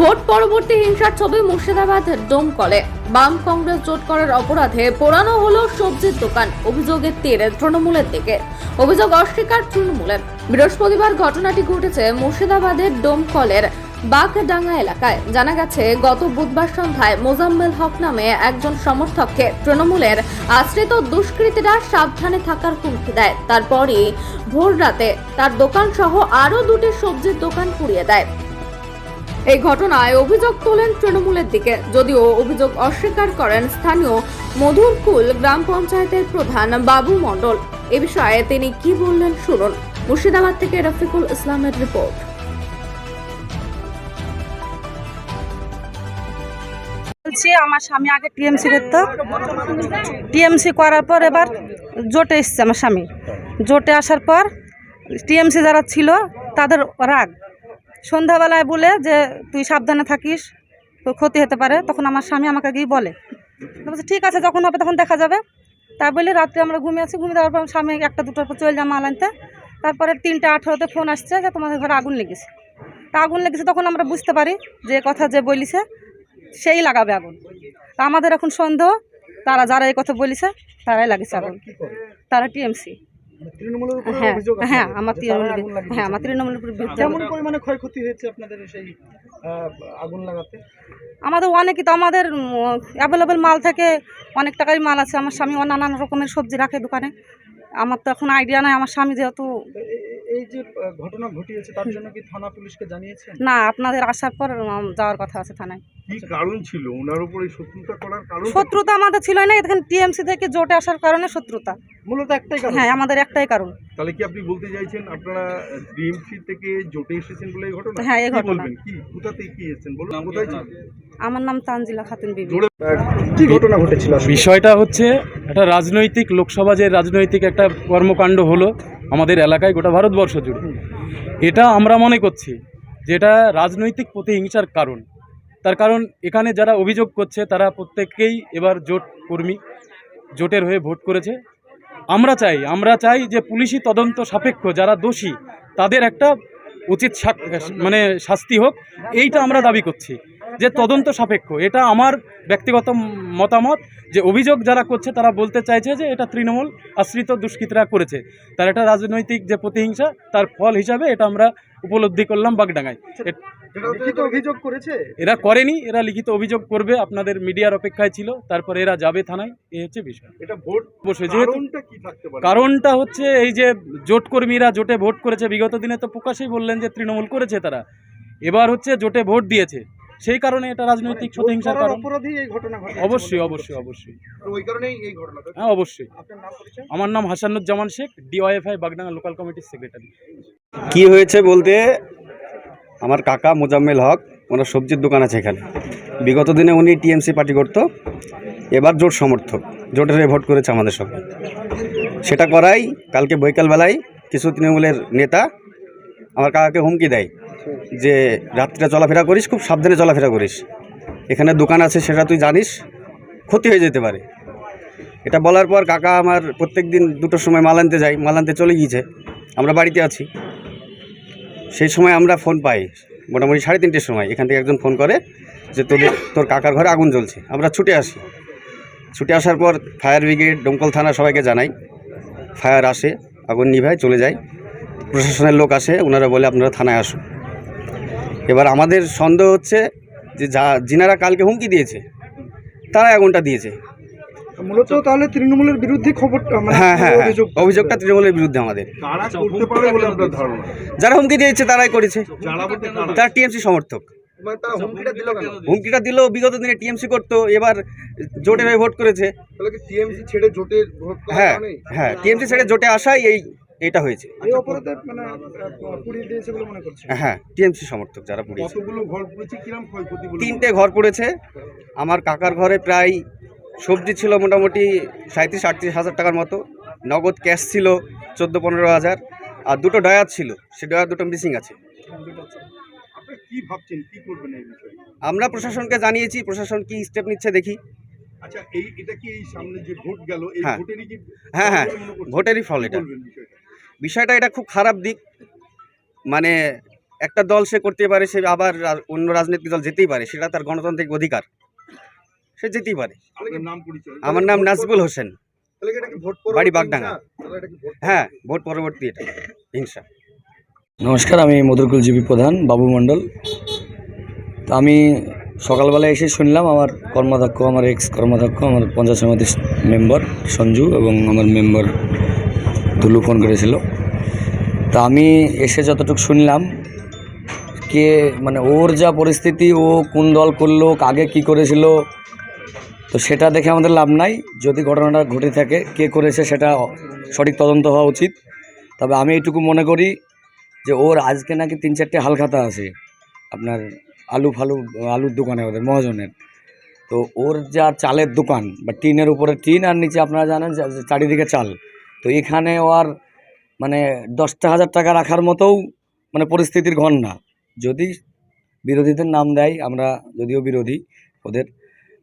Vote পরবর্তী হিংসার ছবি মুর্শিদাবাদ ডোমকলে বাম কংগ্রেস জোট করার অপরাধে পোড়ানো হলো সবজির দোকান, অভিযোগের তীরে তৃণমূলের দিকে। অভিযোগ অস্বীকার তৃণমূলের। বৃহস্পতিবার ঘটনাটি ঘটেছে মুর্শিদাবাদের ডোমকলের বাঘডাঙ্গা এলাকায় জানা গেছে, গত বুধবার সন্ধ্যায় মোজাম্মেল হক নামে একজন সমর্থককে তৃণমূলের আশ্রিত দুষ্কৃতীরা সাবধানে থাকার হুমকি দেয়। তারপরই ভোর রাতে তার দোকান সহ আরও দুটি সবজির দোকান পুড়িয়ে দেয়। এই ঘটনায় অভিযোগ তোলেন তৃণমূলের দিকে। যদিও অভিযোগ অস্বীকার করেন স্থানীয় মধুরকুল গ্রাম পঞ্চায়েতের প্রধান বাবু মণ্ডল। এ বিষয়ে তিনি কি বললেন শুনুন। মুর্শিদাবাদ থেকে রফিকুল ইসলামের রিপোর্ট। বলছি আমার স্বামী আগে টিএমসি করতো। টিএমসি করার পর এবার জোটে এসছে আমার স্বামী। জোটে আসার পর টিএমসি যারা ছিল, তাদের রাগ। সন্ধ্যাবেলায় বলে যে, তুই সাবধানে থাকিস, তোর ক্ষতি হতে পারে। তখন আমার স্বামী আমাকে গিয়ে বলে। বলছে, ঠিক আছে, যখন হবে তখন দেখা যাবে। তা বলে রাত্রে আমরা ঘুমিয়ে আছি। ঘুমিয়ে দেওয়ার পর স্বামী একটা দুটোর পর চলে যা মাল আনতে। তারপরে তিনটে আঠেরোতে ফোন আসছে যে, তোমাদের ঘরে আগুন লেগেছে। তা আগুন লেগেছে তখন আমরা বুঝতে পারি যে কথা যে বলিছে সেই লাগাবে আগুন। তা আমাদের এখন সন্দেহ তারা যারা এই কথা বলিছে তারাই লাগিয়েছে আগুন। তারা টিএমসি। উপর হ্যাঁ হ্যাঁ আমার লাগিয়েছে। হ্যাঁ আমার তৃণমূলের কেমন পরিমাণে ক্ষয়ক্ষতি হয়েছে আপনাদের সেই আগুন লাগাতে? আমাদের অনেকই তো আমাদের অ্যাভেলেবেল মাল থেকে অনেক টাকারই মাল আছে। আমার স্বামী নানান রকমের সবজি রাখে দোকানে। আমার তো এখন আইডিয়া নাই। আমার স্বামী যেহেতু এই যে ঘটনা ঘটিয়েছে তার জন্য কি থানা পুলিশকে জানিয়েছেন? না আপনাদের আসার পর যাওয়ার কথা আছে থানায়। কি কারণ ছিল? ওনার উপর শত্রুতা করার কারণ শত্রুতা আমাদের ছিল না এখানে টিএমসি থেকে জোটে আসার কারণে শত্রুতা। মূলত একটাই কারণ? হ্যাঁ আমাদের একটাই কারণ। তাহলে কি আপনি বলতে চাইছেন আপনারা ডিএমসি থেকে জোটে এসেছেন বলে এই ঘটনা? হ্যাঁ, এই ঘটনা। বলবেন? কি? কোথাতে কি এসেছেন? বলুন কোথায় ছিল আমার নাম তানজিলা খাতুন বিবি। কি ঘটনা ঘটেছিল বিষয়টা হচ্ছে একটা রাজনৈতিক লোকসভা যে রাজনৈতিক একটা কর্মকাণ্ড হলো আমাদের এলাকায় গোটা ভারতবর্ষ জুড়ে। এটা আমরা মনে করছি যে এটা রাজনৈতিক প্রতিহিংসার কারণ। তার কারণ এখানে যারা অভিযোগ করছে, তারা প্রত্যেককেই এবার জোট কর্মী, জোটের হয়ে ভোট করেছে। আমরা চাই আমরা চাই যে পুলিশি তদন্ত সাপেক্ষ যারা দোষী, তাদের একটা উচিত মানে শাস্তি হোক, এইটা আমরা দাবি করছি। যে তদন্ত সাপেক্ষ এটা আমার ব্যক্তিগত মতামত যে অভিযোগ যারা করছে তারা বলতে চাইছে যে এটা তৃণমূল আশ্রিত দুষ্কৃতীরা করেছে। তার এটা রাজনৈতিক যে প্রতিহিংসা তার ফল হিসাবে এটা আমরা উপলব্ধি করলাম বাগডাঙ্গায়। অভিযোগ করেছে? এরা করেনি এরা লিখিত অভিযোগ করবে আপনাদের মিডিয়ার অপেক্ষায় ছিল তারপরে এরা যাবে থানায় এই হচ্ছে বিষয়। এটা ভোট অবশ্যই যেহেতু কারণটা হচ্ছে এই যে জোট কর্মীরা জোটে ভোট করেছে বিগত দিনে তো প্রকাশেই বললেন যে তৃণমূল করেছে তারা। এবার হচ্ছে জোটে ভোট দিয়েছে। সেই কারণে এটা রাজনৈতিক প্রতিহিংসার করার কারণ। অপরাধী এই ঘটনা ঘটে। অবশ্যই অবশ্যই অবশ্যই। ওই কারণেই এই ঘটনাটা হ্যাঁ অবশ্যই। আপনার নাম পরিচয়? আমার নাম হাসানুজ্জামান শেখ ডিওয়াইএফআই বাগডাঙ্গা লোকাল কমিটির সেক্রেটারি। কি হয়েছে বলতে আমার কাকা মোজাম্মেল হক ওনার সবজির দোকান আছে এখানে। বিগত দিনে উনি টিএমসি পার্টি করতো এবার জোট সমর্থক। জোটের ভোট করেছে আমাদের সঙ্গে সেটা করাই কালকে বৈকালবেলায় কিছু তৃণমূলের নেতা আমার কাকাকে হুমকি দেয়। যে রাত্রে চলাফেরা করিস, খুব সাবধানে চলাফেরা করিস। এখানে দোকান আছে, সেটা তুই জানিস, ক্ষতি হয়ে যেতে পারে। এটা বলার পর কাকা আমার প্রত্যেক দিন দুটোর সময় মাল আনতে যাই মাল আনতে চলে গিয়েছে। আমরা বাড়িতে আছি। সেই সময় আমরা ফোন পাই, মোটামুটি সাড়ে তিনটের সময়। এখান থেকে একজন ফোন করে যে তোদের, তোর কাকার ঘরে আগুন জ্বলছে। আমরা ছুটে আসি। ছুটে আসার পর ফায়ার ব্রিগেড, দমকল থানা সবাইকে জানাই। ফায়ার আসে, আগুন নিভায়, চলে যায়। প্রশাসনের লোক আসে, ওনারা বলে আপনারা থানায় আসুন। এবার আমাদের সন্দেহ হচ্ছে যে যা যিনারা কালকে হুমকি দিয়েছে তারাই আগুনটা দিয়েছে। মূলত তাহলে তৃণমূলের বিরুদ্ধে খবর মানে হ্যাঁ হ্যাঁ হ্যাঁ। অভিযোগটা তৃণমূলের বিরুদ্ধে আমাদের। কারা করতে পারে বলে আপনার ধারণা? যারা হুমকি দিয়েছে তারাই করেছে। তারা টিএমসি সমর্থক। মানে হুমকিটা দিল কেন? হুমকিটা দিল বিগত দিনে টিএমসি করতো এবার জোটের হয়ে ভোট করেছে। তাহলে কি টিএমসি ছেড়ে জোটের ভোট হ্যাঁ কারণেই? হ্যাঁ টিএমসি ছেড়ে জোটে আসাই এই এটা হয়েছে। মানে হ্যাঁ টিএমসি সমর্থক যারা পুড়িয়েছে। তিনটে ঘর পড়েছে। আমার কাকার ঘরে প্রায় সবজি ছিল মোটামুটি সাঁত্রিশ আটত্রিশ হাজার টাকার মতো। নগদ ক্যাশ ছিল চোদ্দ পনেরো হাজার। আর দুটো ডয়ার ছিল। সে ডয়ার দুটো মিসিং আছে। আমরা প্রশাসনকে জানিয়েছি প্রশাসন কি স্টেপ নিচ্ছে দেখি। আচ্ছা হ্যাঁ। হ্যাঁ হ্যাঁ। ভোটেরই ফল এটা। বিষয়টা? এটা খুব খারাপ দিক। মানে একটা দল সে করতে পারে সে আবার রা- অন্য রাজনৈতিক দল যেতেই পারে সেটা তার গণতান্ত্রিক অধিকার। সে যেতেই পারে। আপনার নাম পরিচয়। আমার নাম নাজবুল হোসেন। তাহলে কি এটা কি ভোট বাড়ি বাগডাঙ্গা। হ্যাঁ ভোট পরবর্তী এটা হিংসা। নমস্কার আমি মধুরকুলজীবী প্রধান বাবু মণ্ডল। তো আমি সকালবেলা এসে শুনলাম আমার কর্মাধ্যক্ষ আমার এক্স কর্মাধ্যক্ষ আমার পঞ্চায়েত সমিতির মেম্বার সঞ্জু এবং আমার মেম্বার দুলু ফোন করেছিল। তা আমি এসে যতটুকু শুনলাম, কে মানে ওর যা পরিস্থিতি, ও কোন দল করল আগে কি করেছিল, তো সেটা দেখে আমাদের লাভ নাই। যদি ঘটনাটা ঘটে থাকে, কে করেছে সেটা সঠিক তদন্ত হওয়া উচিত। তবে আমি এইটুকু মনে করি যে ওর আজকে নাকি তিন চারটে হালখাতা আছে, আপনার আলু ফালু, আলুর দোকানে ওদের, মহাজনের। তো ওর যা চালের দোকান, বা টিনের উপরে টিন, আর নিচে আপনারা জানেন চারিদিকে চাল। তো এখানে আর মানে দশটা হাজার টাকা রাখার মতোও মানে পরিস্থিতির ঘন না। যদি বিরোধীদের নাম দেয়, আমরা যদিও বিরোধী ওদের,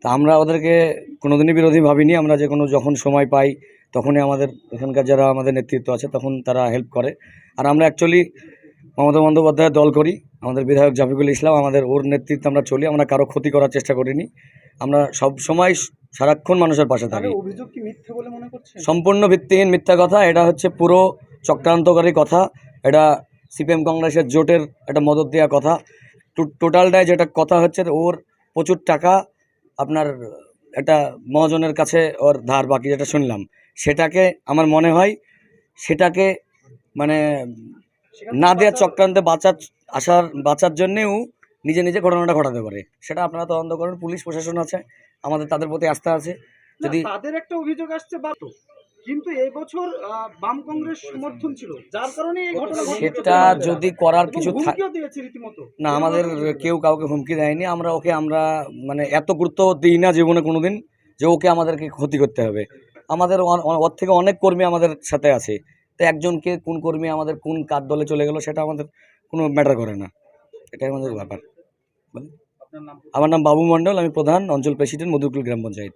তা আমরা ওদেরকে কোনোদিনই বিরোধী ভাবিনি। আমরা যে কোনো যখন সময় পাই, তখনই আমাদের এখানকার যারা আমাদের নেতৃত্ব আছে, তখন তারা হেল্প করে। আর আমরা অ্যাকচুয়ালি মমতা বন্দ্যোপাধ্যায়ের দল করি, আমাদের বিধায়ক জাফিকুল ইসলাম, আমাদের ওর নেতৃত্বে আমরা চলি। আমরা কারও ক্ষতি করার চেষ্টা করিনি। আমরা সব সময় সারাক্ষণ মানুষের পাশে থাকি। অভিযোগ কি মিথ্যে বলে মনে করছেন? সম্পূর্ণ ভিত্তিহীন মিথ্যা কথা এটা হচ্ছে পুরো চক্রান্তকারী কথা এটা সিপিএম কংগ্রেসের জোটের একটা মদত দেওয়া কথা। টোটালটায় যেটা কথা হচ্ছে ওর প্রচুর টাকা আপনার একটা মহাজনের কাছে ওর ধার বাকি যেটা শুনলাম। সেটাকে আমার মনে হয় সেটাকে মানে না দেওয়ার চক্রান্তে বাঁচার আসার বাঁচার জন্যেও নিজে নিজে ঘটনাটা ঘটাতে পারে। সেটা আপনারা তদন্ত করেন পুলিশ প্রশাসন আছে। আমাদের তাদের প্রতি আস্থা আছে। যদি তাদের একটা অভিযোগ আসছে বাতো কিন্তু এই বছর বাম কংগ্রেস সমর্থন ছিল। যার কারণে এই ঘটনা সেটা যদি করার কিছু থাক দিয়েছে রীতিমতো। না আমাদের কেউ কাউকে হুমকি দেয়নি। আমরা ওকে আমরা মানে এত গুরুত্ব দিই না জীবনে কোনো দিন যে ওকে আমাদেরকে ক্ষতি করতে হবে। আমাদের ওর থেকে অনেক কর্মী আমাদের সাথে আছে। তো একজনকে কোন কর্মী আমাদের কোন কার দলে চলে গেল সেটা আমাদের কোনো ম্যাটার করে না। এটাই আমাদের ব্যাপার। আমার নাম বাবু মণ্ডল আমি প্রধান অঞ্চল প্রেসিডেন্ট মধুকুল গ্রাম পঞ্চায়েত।